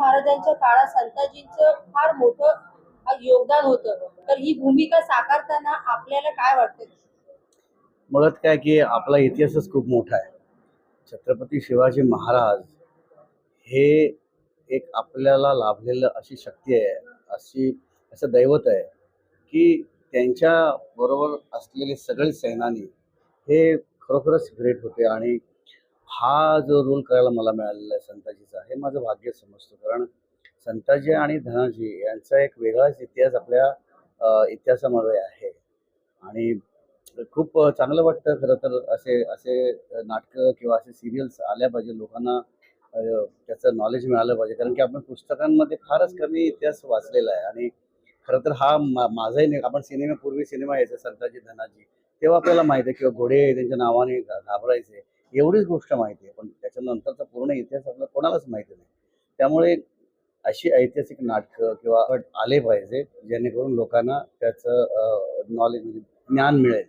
महाराजांच्या काळात संताजींचं फार मोठं योगदान होतं. तर ही भूमिका साकारताना आपल्याला काय वाटतं मुळात काय की आपला इतिहासच खूप मोठा आहे. छत्रपती शिवाजी महाराज हे एक आपल्याला लाभलेलं अशी शक्ती आहे अशी असं दैवत आहे की त्यांच्या बरोबर असलेले सगळे सेनानी हे खरोखरच ग्रेट होते आणि हा जो रोल करायला मला मिळालेला आहे संताजीचा हे माझं भाग्य समजतो. कारण संताजी आणि धनाजी यांचा एक वेगळाच इतिहास आपल्या इतिहासामध्ये आहे. आणि खूप चांगलं वाटतं खरं तर असे असे नाटकं किंवा असे सिरियल्स आल्या पाहिजे लोकांना त्याचं नॉलेज मिळालं पाहिजे. कारण की आपण पुस्तकांमध्ये फारच कमी इतिहास वाचलेला आहे. आणि खरं तर हा माझाही नाही आपण सिनेमापूर्वी सिनेमा यायचा संताजी धनाजी. तेव्हा आपल्याला माहिती आहे किंवा घोडे त्यांच्या नावाने घाबरायचे. एवढीच गोष्ट माहिती आहे पण त्याच्यानंतरचा पूर्ण इतिहास आपल्याला कोणालाच माहिती नाही. त्यामुळे अशी ऐतिहासिक नाटकं किंवा आले पाहिजे जेणेकरून लोकांना त्याचं नॉलेज म्हणजे ज्ञान मिळेल.